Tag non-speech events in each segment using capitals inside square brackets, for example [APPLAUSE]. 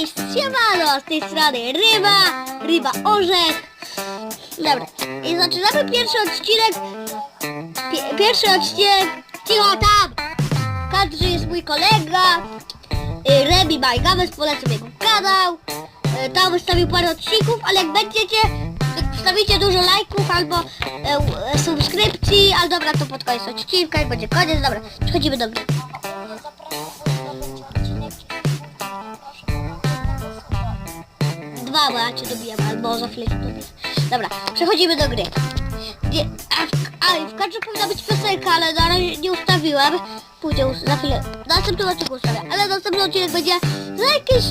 Cześć, siemano, z tej strony Ryba, Ryba Orzech. Dobra, i zaczynamy pierwszy odcinek, pie, pierwszy odcinek, cicho tam, w kadrze jest mój kolega, y, Rebi Majgames, polecam jego kanał, Y, tam wystawił parę odcinków, ale jak będziecie, jak wstawicie dużo lajków albo e, subskrypcji, ale dobra, to pod koniec odcinka i będzie koniec, dobra, przechodzimy do gry. Dwa, bo ja cię dobijam, albo za chwilę cię dobiję. Dobra, przechodzimy do gry. Nie, a, w, a w kadrze powinna być piosenka, ale na razie nie ustawiłem. Us- za chwilę. Na następnym odcinku ustawię, ale następny odcinek będzie za jakieś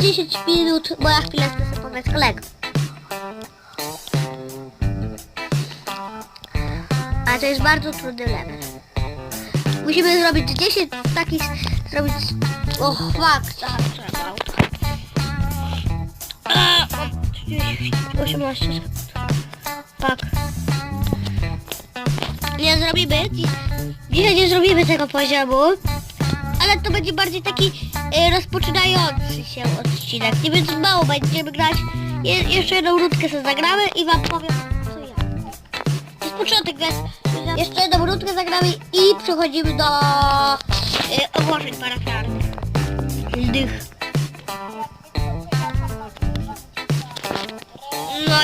5-10 minut, bo ja chwilę chcę sobie poznać kolegę. A to jest bardzo trudny level. Musimy zrobić 10 takich, zrobić... O, fuck, tak, trzeba. Mam 30, 18 sekund. Tak. Nie zrobimy. dzi- Dzisiaj nie zrobimy tego poziomu. Ale to będzie bardziej taki e, rozpoczynający się odcinek. Nie więc mało będziemy grać. Je, jeszcze jedną rundkę sobie zagramy i wam powiem co ja. To jest początek, więc jeszcze jedną rundkę zagramy i przechodzimy do e, ogłoszeń parafialnych.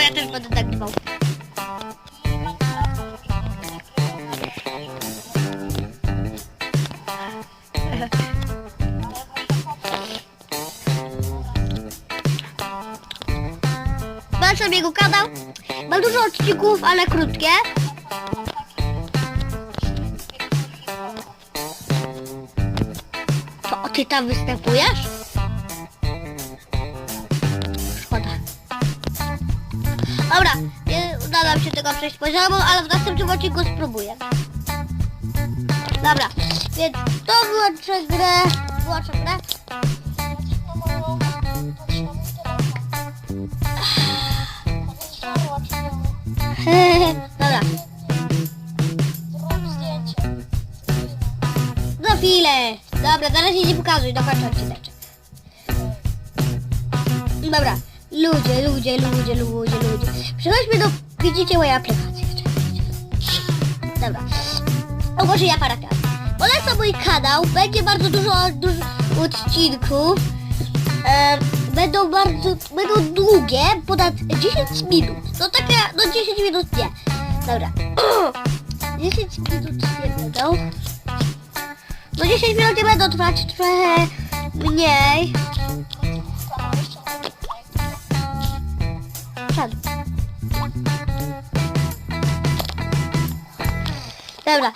Ja też będę tak dbał. Patrzę jego kanał. Ma dużo odcinków, ale krótkie. To ty tam występujesz? Dobra, nie uda nam się tego przejść poziomu, ale w następnym odcinku spróbuję. Dobra, więc to wyłączę grę. Wyłączę grę. Dobra, za chwilę. Dobra, na razie nie pokazuj, dokończę odcineczek. Dobra, ludzie, ludzie, ludzie, ludzie, ludzie. Przechodźmy do, widzicie moje aplikacje. Dobra, ogłoszę ja parafian. Polecam mój kanał, będzie bardzo dużo, dużo odcinków. E, będą bardzo, będą długie, ponad 10 minut. No takie, no 10 minut nie. Dobra. [CLEARS THROAT] 10 minut nie będą. No 10 minut nie będą trwać trochę mniej. Dobra.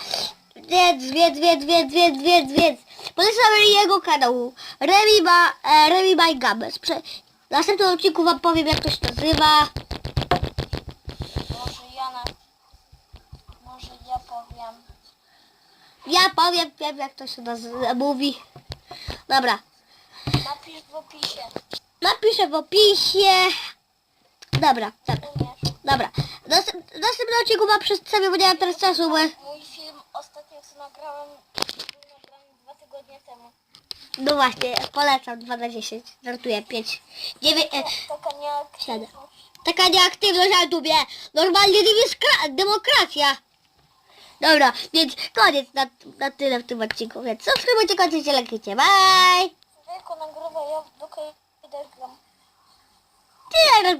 Więc, więc, więc, więc, więc, więc, więc. Polecamy jego kanału. Remi ma, e, Remi by Gabes. Prze- w następnym odcinku wam powiem jak to się nazywa. Może ja na... Może ja powiem. Ja powiem, wiem jak to się nazywa, mówi. Dobra. Napisz w opisie. Napiszę w opisie. Dobra, dobra. Dobra. Następ, następny odcinku wam przedstawię, bo nie mam teraz czasu, bo... Mój film ostatnio co nagrałem, był nagrany dwa tygodnie temu. No właśnie, polecam 2 na 10. Żartuję, 5. 9, e, Taka nieaktywność. Siadę. Taka nieaktywność na YouTubie. Normalnie dymiskra- demokracja. Dobra, więc koniec na, na tyle w tym odcinku. Więc subskrybujcie, kończycie, lajkujcie. Bye! Człowieku nagrywa ja w dukę i gram. Ty jak